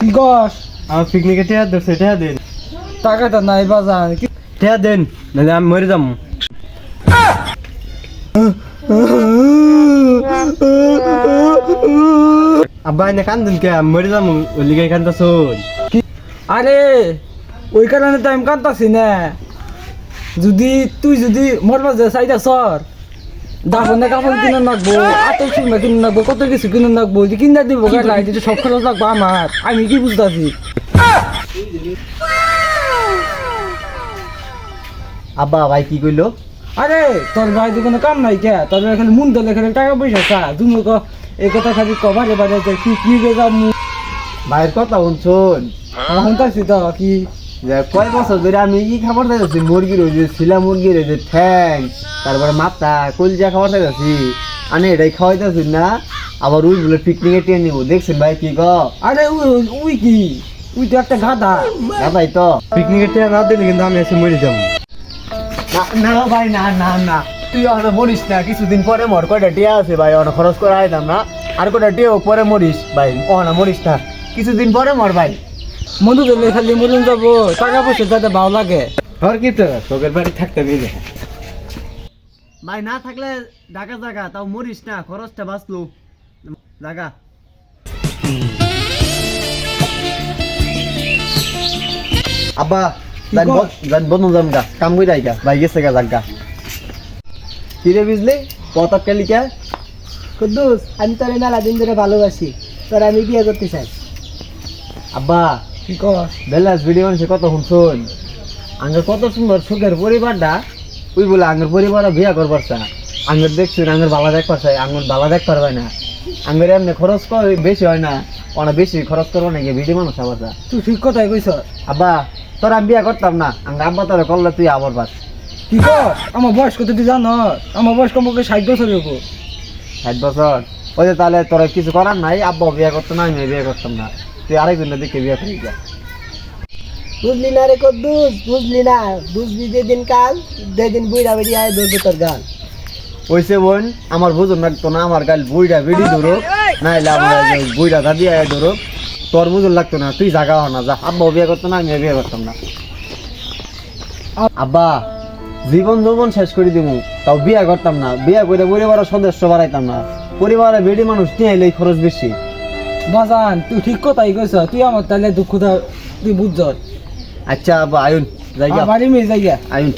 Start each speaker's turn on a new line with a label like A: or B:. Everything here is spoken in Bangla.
A: কি গস
B: আমার পিকনিকে দেন। নাহলে আমি মরে যাব। আব্বা, এনে কান্দুন কে? আমি মরে যাব ওই লিগে কান্দাছ
A: আরে, ওই কারণে তো আমি কান্তাছি না। যদি, তুই যদি মরবা যে চাইটা সর দাফনে কাপড় কিনে নাকবো আতর চুলমা কিনে নাকবো কত কিছু কিনে নাকবো যে কিনা দিব গাড়ি এটা সব খরচ লাগবো আমার আমি কি বুঝতেছি?
B: আব্বা ভাই কি কইলো?
A: আরে তোর গাড়িতে কোনো কাম নাই কে? তোর খালি মুন দিলে খালি টাকা পয়সা চা তুমি ক এই কথা খালি কবারে বারে যে কি কি গে যাম
B: ভাইয়ের কথা শুনছুন?
A: শুনতাছি তো কি?
B: কয় বছর ধরে আমি ই খাবার খাইতেছি? মুরগির ওই যে শিলা মুরগির ওই যে ঠ্যাং তারপরে মাথা কলজা খাবার খাইতেছি। আমি এটাই খাওয়াইতেছি না আবার ওই বলে পিকনিকে টেনে নিবো। দেখছেন ভাই কি ক
A: আরে উই উই কি? উই তো একটা গাধা।
B: দাদাই তো। পিকনিকে টেনে না দিলে কিন্তু আমি এসে মরে যাব। না না ভাই না না না। তুই অনেক মরিস না কিছুদিন পরে মর। কয়টা টিয়া আছে ভাই? অনেক খরচ করে আইতাম না। আর কয়টা টিয়া পরে মরিস ভাই। অনা মরিস না। কিছুদিন পরে মর ভাই।
A: মধু দিলে খালি মরুন যাব টাকা পয়সা যাতে ভালো লাগে।
B: আর কি তো তোকের বাড়ি থাকতে গেলে ভাই না থাকলে ঢাকা জায়গা তাও মরিস না খরচটা বাঁচলো। জায়গা আব্বা
A: কর?
B: জান বন্ধু যাম গা কাম কই যাই গা ভাই গেছে গা জাগা। কি রে বুঝলি পতাক কে? লিখা
A: কুদ্দুস আমি তোর মেলা দিন ধরে ভালোবাসি তোর আমি বিয়ে করতে চাই।
B: আব্বা
A: কি কর
B: বেলাস ভিডিও মানুষে কত শুনছুন? আঙ্গের কত সুন্দর সুখের পরিবারটা। ওই বলে আঙ্গের পরিবার বিয়া করবার চা আঙ্গের দেখছুন আঙ্গের বালা দেখ পারছে আঙ্গের বালা দেখ পারবে না। আঙ্গের এমনি খরচ বেশি হয় না। অনেক বেশি খরচ করব না গিয়ে ভিডিও মানুষ আবার
A: তুই ঠিক কথাই কইছ।
B: আব্বা তোর আমি বিয়া করতাম না। আঙ্গ আব্বা তোর করলে তুই আবার বাস।
A: কি কর আমার বয়স কত তুই জানো? আমার বয়স কমপক্ষে ষাট বছর হব
B: ষাট বছর? ওই যে তাহলে তোর কিছু করার নাই আব্বা বিয়া করতো না আমি বিয়ে করতাম না। তুই আরেকজনের দিকে বিয়ে করি যা।
A: বুঝলি না রে কদ্দুস বুঝলি না। বুঝবি যেদিন কাল যেদিন বুড়া বেরিয়ে আয় ধরবে তোর গান
B: ওইসে বোন আমার বুঝুন লাগতো না আমার গাল বুইটা বেড়ি ধরো নাইলে আমার বুইটা দাদি আয় ধরো তোর বুঝুন লাগতো না তুই জাগা হ না যা। আব্বা বিয়ে করতো না আমি বিয়ে করতাম না। আব্বা জীবন যৌবন শেষ করে দিব তাও বিয়ে করতাম না। বিয়ে করে পরিবারের সদস্য বাড়াইতাম না। পরিবারে বেড়ি মানুষ নিয়ে খরচ বেশি।
A: বাজান তুই ঠিক কথাই কইছ তুই আমার তাহলে দুঃখ তুই বুঝছ
B: আচ্ছা আয়ুন জায়গা
A: বাড়ি মেয়ে যাইয়া
B: আয়ুন।